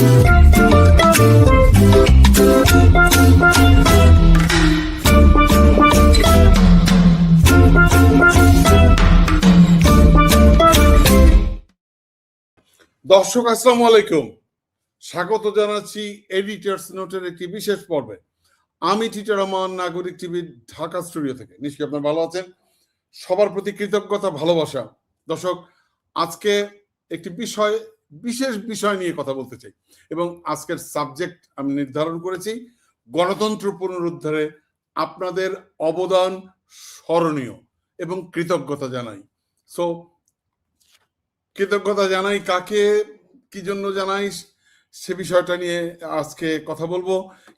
দর্শক, আসসালামু আলাইকুম। স্বাগত জানাচ্ছি এডিটার্স নোটের একটি বিশেষ পর্বে। আমি টিটার রহমান, নাগরিক টিভির ঢাকা স্টুডিও থেকে। নিশ্চয়ই আপনার ভালো আছেন? সবার প্রতি কৃতজ্ঞতা, ভালোবাসা। দর্শক, আজকে একটি বিষয় বিশেষ বিষয় নিয়ে কথা বলতে চাই। এবং আজকের সাবজেক্ট আমি নির্ধারণ করেছি, গণতন্ত্র পুনরুদ্ধারে আপনাদের অবদান স্মরণীয় এবং কৃতজ্ঞতা জানাই। সো কৃতজ্ঞতা জানাই কাকে, কি জন্য জানাই, সে বিষয়টা নিয়ে আজকে কথা বলব।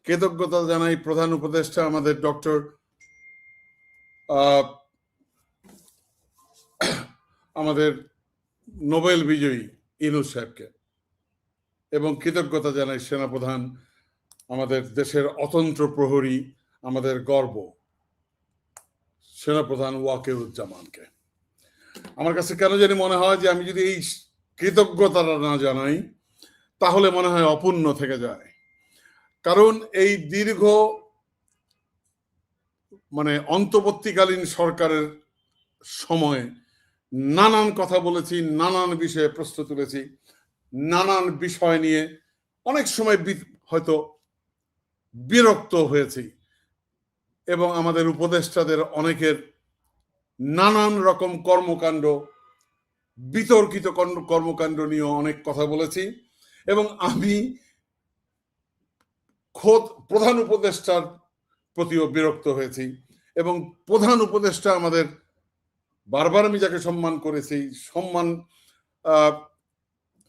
কৃতজ্ঞতা জানাই প্রধান উপদেষ্টা আমাদের ডক্টর আমাদের নোবেল বিজয়ী ইনুস সাহেবকে। এবং কৃতজ্ঞতা জানাই সেনাপ্রধান, আমাদের দেশের অতন্ত্র প্রহরী, আমাদের গর্ব, সেনাপ্রধান ওয়াকিরুজ্জামানকে আমার কাছে কেন জানি মনে হয় যে আমি যদি এই কৃতজ্ঞতাটা না জানাই, তাহলে মনে হয় অপূর্ণ থেকে যায়। কারণ এই দীর্ঘ মানে অন্তর্বর্তীকালীন সরকারের সময় নানান কথা বলেছি, নানান বিষয়ে প্রশ্ন তুলেছি, নানান বিষয় নিয়ে অনেক সময় হয়তো বিরক্ত হয়েছি। এবং আমাদের উপদেষ্টাদের অনেকের নানান রকম কর্মকাণ্ড, বিতর্কিত কর্মকাণ্ড নিয়ে অনেক কথা বলেছি। এবং আমি খোদ প্রধান উপদেষ্টার প্রতিও বিরক্ত হয়েছি। এবং প্রধান উপদেষ্টা আমাদের বারবার আমি যাকে সম্মান করেছি সম্মান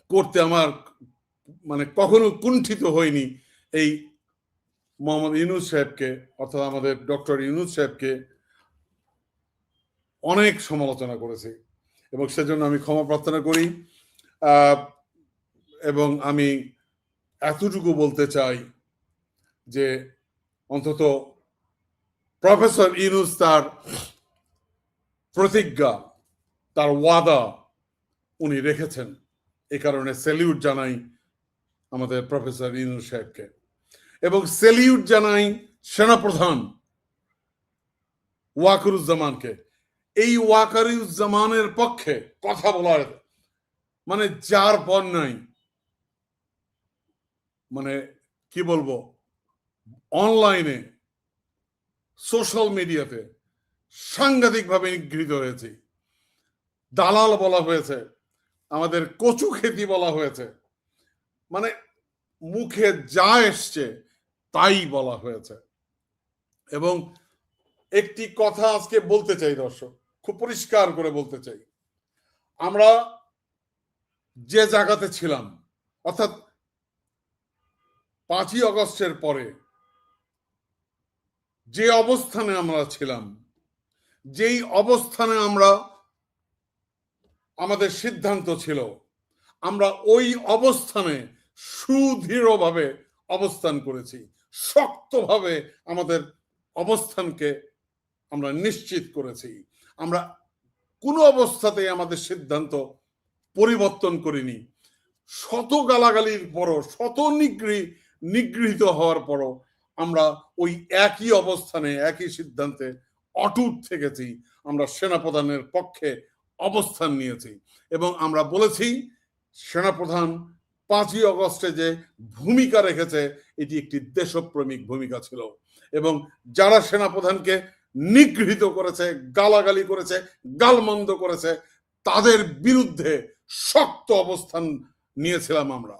করতে আমার মানে কখনো কুণ্ঠিত হয়নি এই মোহাম্মদ ইউনুস সাহেবকে অর্থাৎ আমাদের ডক্টর ইউনুস সাহেবকে অনেক সমালোচনা করেছি এবং সেজন্য আমি ক্ষমা প্রার্থনা করি। এবং আমি এতটুকু বলতে চাই যে অন্তত প্রফেসর ইনুস তার প্রতিজ্ঞা, তার ওয়াদা উনি রেখেছেন। এ কারণে সেলিউট জানাই আমাদের প্রফেসর ইনুস সাহেবকে। এবং সেলিউট জানাই সেনাপ্রধান ওয়াকুরুজ্জামানকে। এই ওয়াকারুজ্জামানের পক্ষে কথা বলার মানে যার পর নাই। মানে কি বলব? অনলাইনে, সোশ্যাল মিডিয়াতে সাংঘাতিকভাবে নিগৃহীত হয়েছে। দালাল বলা হয়েছে, আমাদের কচু খেতি বলা হয়েছে মানে মুখে যা এসছে তাই বলা হয়েছে। এবং একটি কথা আজকে বলতে চাই দর্শক, খুব পরিষ্কার করে বলতে চাই। আমরা যে জায়গাতে ছিলাম, অর্থাৎ পাঁচই অগস্টের পরে যে অবস্থানে আমরা ছিলাম যেই অবস্থানে আমরা আমাদের সিদ্ধান্ত ছিল, আমরা ওই অবস্থানে সুদৃঢ়ভাবে অবস্থান করেছি, শক্তভাবে আমাদের অবস্থানকে আমরা নিশ্চিত করেছি। আমরা কোনো অবস্থাতেই আমাদের সিদ্ধান্ত পরিবর্তন করিনি। শত গালাগালির পরও, শত নিগৃহ নিগৃহীত হওয়ার পরও আমরা ওই একই অবস্থানে, একই সিদ্ধান্তে অটুট থেকেছি। আমরা সেনাপ্রধানের পক্ষে অবস্থান নিয়েছি এবং আমরা বলেছি, সেনাপ্রধান পাঁচই অগস্টে যে ভূমিকা রেখেছে, এটি একটি দেশপ্রেমিক ভূমিকা ছিল এবং যারা সেনাপ্রধানকে নিগৃহীত করেছে, গালাগালি করেছে, গালমন্দ করেছে, তাদের বিরুদ্ধে শক্ত অবস্থান নিয়েছিলাম আমরা।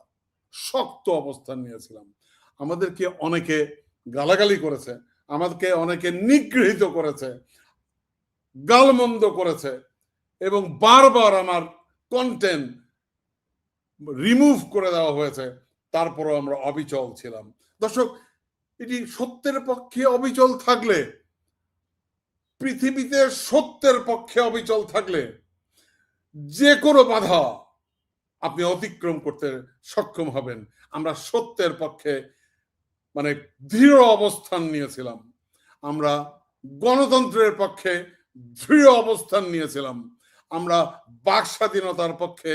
শক্ত অবস্থান নিয়েছিলাম। আমাদেরকে অনেকে গালাগালি করেছে আমাদেরকে অনেকে নিগৃহীত করেছে, গালমন্দ করেছে এবং বারবার আমার কন্টেন্ট রিমুভ করে দেওয়া হয়েছে, তারপরও আমরা অবিচল ছিলাম। দর্শক, এটি সত্যের পক্ষে অবিচল থাকলে, পৃথিবীতে সত্যের পক্ষে অবিচল থাকলে যে কোনো বাধা আপনি অতিক্রম করতে সক্ষম হবেন। আমরা সত্যের পক্ষে মানে দৃঢ় অবস্থান নিয়েছিলাম। আমরা গণতন্ত্রের পক্ষে দৃঢ় অবস্থান নিয়েছিলাম। আমরা বাক স্বাধীনতার পক্ষে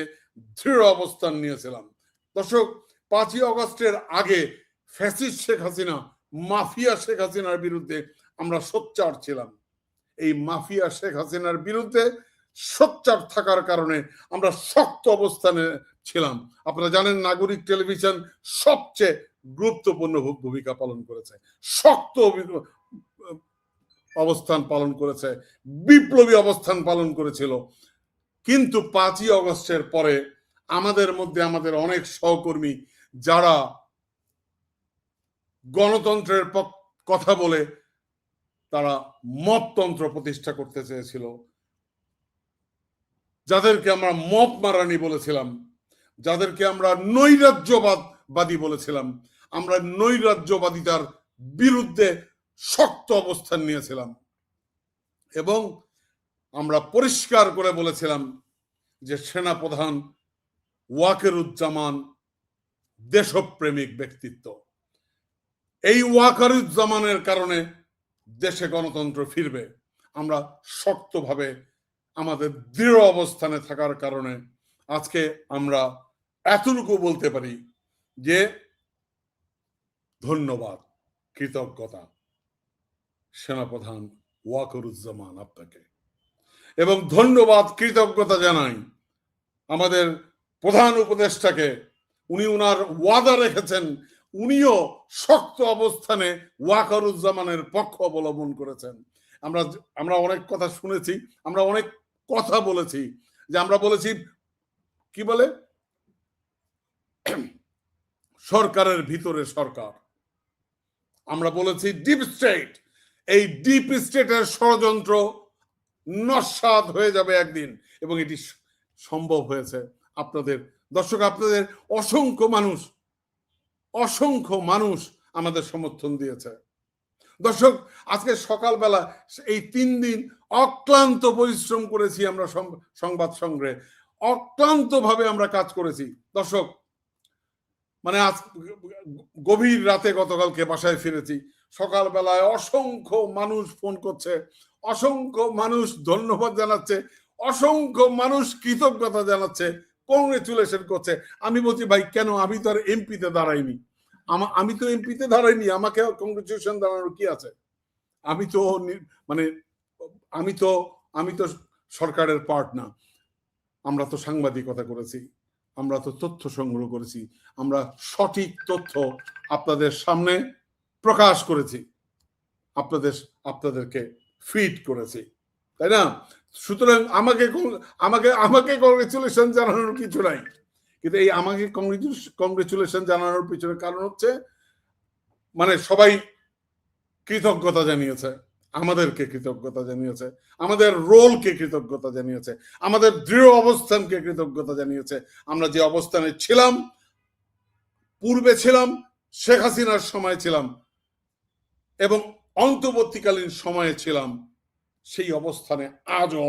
দৃঢ় অবস্থান নিয়েছিলাম। দর্শক, পাঁচই অগস্টের আগে ফ্যাসিস্ট শেখ হাসিনা, মাফিয়া শেখ হাসিনার বিরুদ্ধে আমরা সোচ্চার ছিলাম। এই মাফিয়া শেখ হাসিনার বিরুদ্ধে সোচ্চার থাকার কারণে আমরা শক্ত অবস্থানে ছিলাম। আপনারা জানেন নাগরিক টেলিভিশন সবচেয়ে গুরুত্বপূর্ণ ভূমিকা পালন করেছে। শক্ত অবস্থান পালন করেছে, বিপ্লবী অবস্থান পালন করেছিল। কিন্তু পাঁচই অগস্টের পরে আমাদের মধ্যে আমাদের অনেক সহকর্মী যারা গণতন্ত্রের কথা বলে তারা মততন্ত্র প্রতিষ্ঠা করতে চেয়েছিল। যাদেরকে আমরা মপ মারানি বলেছিলাম, যাদেরকে আমরা নৈরাজ্যবাদবাদী বলেছিলাম, আমরা নৈরাজ্যবাদিতার বিরুদ্ধে শক্ত অবস্থান নিয়েছিলাম এবং আমরা পরিষ্কার করে বলেছিলাম যে সেনাপ্রধান ওয়াকেরুজ্জামান দেশপ্রেমিক ব্যক্তিত্ব। এই ওয়াকারুজ্জামানের কারণে দেশে গণতন্ত্র ফিরবে। আমরা শক্তভাবে আমাদের দৃঢ় অবস্থানে থাকার কারণে আজকে আমরা এতটুকু বলতে পারি যে ধন্যবাদ, কৃতজ্ঞতা। সেনাপ্রধান ওয়াকরুজ্জামান আপনাকে। এবং ধন্যবাদ, কৃতজ্ঞতা জানাই আমাদের প্রধান উপদেষ্টাকে। উনি উনার ওয়াদা রেখেছেন, উনিও শক্ত অবস্থানে ওয়াকারুজ্জামানের পক্ষ অবলম্বন করেছেন। আমরা আমরা অনেক কথা শুনেছি, আমরা অনেক কথা বলেছি, যে আমরা বলেছি, কি বলে? সরকারের ভিতরে সরকার। আমরা বলেছি ডিপ স্টেট এই ডিপ স্টেটের ষড়যন্ত্র নস্বাদ হয়ে যাবে একদিন এবং এটি সম্ভব হয়েছে। আপনাদের, দর্শক, আপনাদের অসংখ্য মানুষ অসংখ্য মানুষ আমাদের সমর্থন দিয়েছে। দর্শক, আজকে সকালবেলা এই তিন দিন অক্লান্ত পরিশ্রম করেছি আমরা সংবাদ সংগ্রহে। অক্লান্ত ভাবে আমরা কাজ করেছি। দর্শক মানে আজ গভীর রাতে গতকালকে বাসায় ফিরেছি। সকালবেলায় অসংখ্য মানুষ ফোন করছে, অসংখ্য মানুষ ধন্যবাদ জানাচ্ছে, অসংখ্য মানুষ কৃতজ্ঞতা জানাচ্ছে কংগ্রেচুলেশন করছে। আমি বলছি, ভাই, কেন? আমি তো আর এমপিতে দাঁড়াইনি। আমা- তো এমপিতে দাঁড়াইনি, আমাকে কংগ্রেচুলেশন দাঁড়ানোর কি আছে? আমি তো মানে আমি তো আমি তো সরকারের পার্ট না। আমরা তো সাংবাদিকতা করেছি, আমরা তো তথ্য সংগ্রহ করেছি, আমরা সঠিক তথ্য আপনাদের সামনে প্রকাশ করেছি, আপনাদের, আপনাদেরকে ফিট করেছি, তাই না? সুতরাং আমাকে আমাকে আমাকে কংগ্রেচুলেশন জানানোর কিছু নাই। কিন্তু এই আমাকে কংগ্রেচুলেশন জানানোর পিছনে কারণ হচ্ছে মানে সবাই কৃতজ্ঞতা জানিয়েছে, আমাদেরকে কৃতজ্ঞতা জানিয়েছে, আমাদের রোলকে কৃতজ্ঞতা জানিয়েছে, আমাদের দৃঢ় অবস্থানকে কৃতজ্ঞতা জানিয়েছে। আমরা যে অবস্থানে ছিলাম, পূর্বে ছিলাম, শেখ হাসিনার সময় ছিলাম, এবং অন্তর্বর্তীকালীন সময়ে ছিলাম, সেই অবস্থানে আজও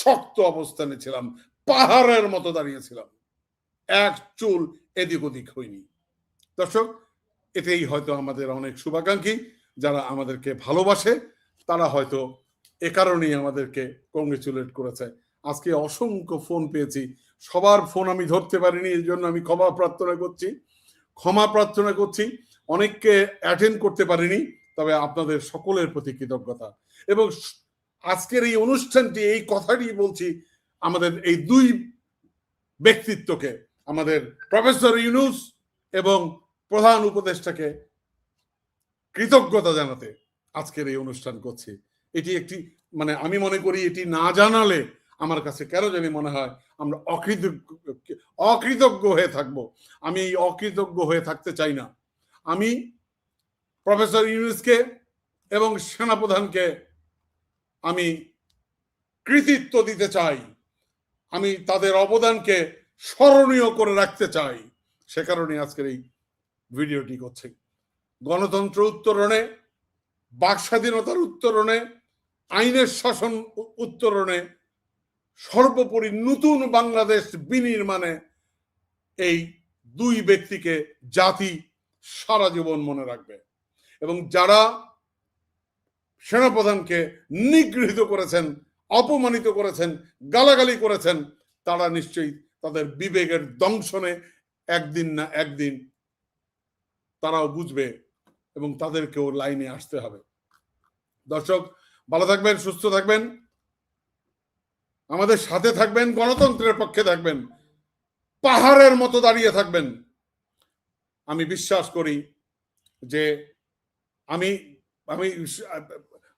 শক্ত অবস্থানে ছিলাম, পাহাড়ের মতো দাঁড়িয়েছিলাম এক চুল এদিক ওদিক হয়নি। দর্শক এটাই হয়তো আমাদের অনেক শুভাকাঙ্ক্ষী যারা আমাদেরকে ভালোবাসে, তারা হয়তো এ কারণেই আমাদেরকে কংগ্রেচুলেট করেছে। আজকে অসংখ্য ফোন পেয়েছি। সবার ফোন আমি ধরতে পারিনি, এই জন্য আমি ক্ষমা প্রার্থনা করছি। ক্ষমা প্রার্থনা করছি। অনেককে অ্যাটেন্ড করতে পারিনি, তবে আপনাদের সকলের প্রতি কৃতজ্ঞতা। এবং আজকের এই অনুষ্ঠানটি, এই কথাটি বলছি আমাদের এই দুই ব্যক্তিত্বকে। আমাদের প্রফেসর ইউনুস এবং প্রধান উপদেষ্টাকে কৃতজ্ঞতা জানাতে আজকের এই অনুষ্ঠান করছি। এটি একটি মানে আমি মনে করি এটি না জানালে আমার কাছে কেন জানি মনে হয় আমরা অকৃতজ্ঞ অকৃতজ্ঞ হয়ে থাকব। আমি এই অকৃতজ্ঞ হয়ে থাকতে চাই না। আমি প্রফেসর ইউনুসকে এবং সেনাপ্রধানকে আমি কৃতিত্ব দিতে চাই। আমি তাদের অবদানকে স্মরণীয় করে রাখতে চাই। সে কারণে আজকের এই ভিডিওটি করছি। গণতন্ত্র উত্তরণে, বাক স্বাধীনতার উত্তরণে, আইনের শাসন উত্তরণে সর্বোপরি নতুন বাংলাদেশ বিনির্মাণে এই দুই ব্যক্তিকে জাতি সারা জীবন মনে রাখবে এবং যারা সেনাপ্রধানকে নিগৃহীত করেছেন, অপমানিত করেছেন, গালাগালি করেছেন, তারা নিশ্চয়ই তাদের বিবেকের দংশনে একদিন না একদিন তারাও বুঝবে এবং তাদেরকেও লাইনে আসতে হবে। দর্শক, ভালো থাকবেন, সুস্থ থাকবেন। আমাদের সাথে থাকবেন, গণতন্ত্রের পক্ষে থাকবেন। পাহাড়ের মতো দাঁড়িয়ে থাকবেন। আমি বিশ্বাস করি যে আমি আমি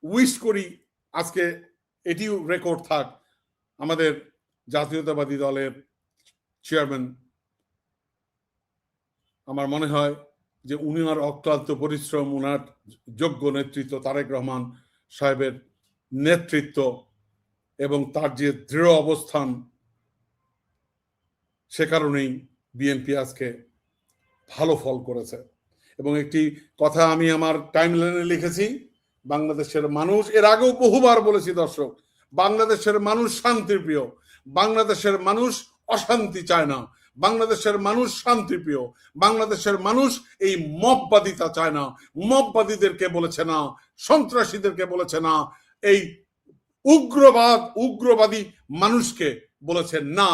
উইশ করি আজকে এটিও রেকর্ড থাক। আমাদের জাতীয়তাবাদী দলের চেয়ারম্যান আমার মনে হয় যে উনি উনার অক্লান্ত পরিশ্রম, উনার যোগ্য নেতৃত্ব তারেক রহমান সাহেবের নেতৃত্ব এবং তার যে দৃঢ় অবস্থান, সে কারণেই বিএনপি আজকে ভালো ফল করেছে। এবং একটি কথা আমি আমার টাইমলাইনে লিখেছি, বাংলাদেশের মানুষ, এর আগেও বহুবার বলেছি দর্শক, বাংলাদেশের মানুষ শান্তিপ্রিয় বাংলাদেশের মানুষ অশান্তি চায় না। বাংলাদেশের মানুষ শান্তিপ্রিয় বাংলাদেশের মানুষ এই মববাদিতা চায় না। মববাদীদেরকে বলেছে না, সন্ত্রাসীদেরকে বলেছে না। এই উগ্রবাদ, উগ্রবাদী মানুষকে বলেছে না,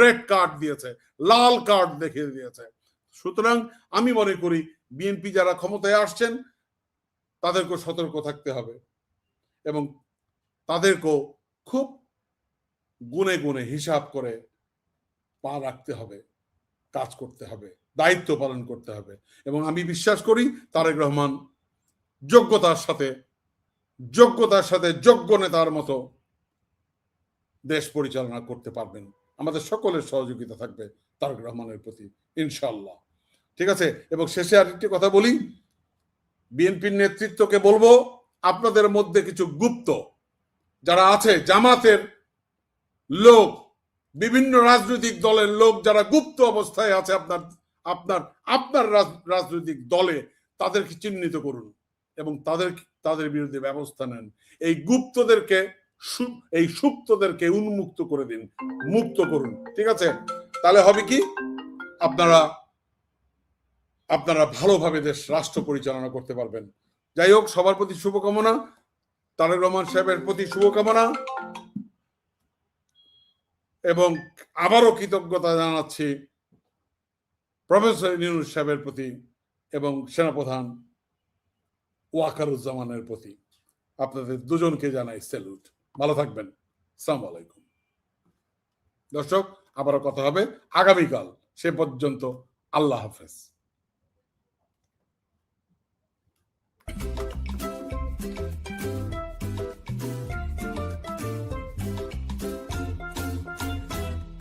রেড কার্ড দিয়েছে, লাল কার্ড দেখিয়ে দিয়েছে। সুতরাং আমি মনে করি, বিএনপি যারা ক্ষমতায় আসছেন, তাদেরকেও সতর্ক থাকতে হবে এবং তাদেরকেও খুব গুনে গুনে হিসাব করে পা রাখতে হবে, কাজ করতে হবে, দায়িত্ব পালন করতে হবে। এবং আমি বিশ্বাস করি তারেক রহমান যোগ্যতার সাথে যোগ্যতার সাথে যোগ্য নেতার মতো দেশ পরিচালনা করতে পারবেন। আমাদের সকলের সহযোগিতা থাকবে তারেক রহমানের প্রতি ইনশাল্লাহ ঠিক আছে? এবং শেষে আরেকটি কথা বলি, বিএনপির নেতৃত্বকে বলব, আপনাদের মধ্যে কিছু গুপ্ত যারা আছে, জামাতের লোক বিভিন্ন রাজনৈতিক দলের লোক যারা গুপ্ত অবস্থায় আছে আপনার আপনার আপনার রাজনৈতিক দলে, তাদেরকে চিহ্নিত করুন এবং তাদের তাদের বিরুদ্ধে ব্যবস্থা নেন। এই গুপ্তদেরকে এই সুপ্তদেরকে উন্মুক্ত করে দিন, মুক্ত করুন, ঠিক আছে? তাহলে হবে কি? আপনারা আপনারা ভালোভাবে দেশ, রাষ্ট্র পরিচালনা করতে পারবেন। যাই হোক, সবার প্রতি শুভকামনা। তারেক রহমান সাহেবের প্রতি শুভকামনা। এবং আবারও কৃতজ্ঞতা জানাচ্ছি প্রফেসর ইউনুস সাহেবের প্রতি এবং সেনাপ্রধান ওয়াকারুজ্জামানের প্রতি। আপনাদের দুজনকে জানাই স্যালুট। ভালো থাকবেন। সালাম আলাইকুম। দর্শক, আবারও কথা হবে। আগামীকাল সে পর্যন্ত আল্লাহ হাফেজ।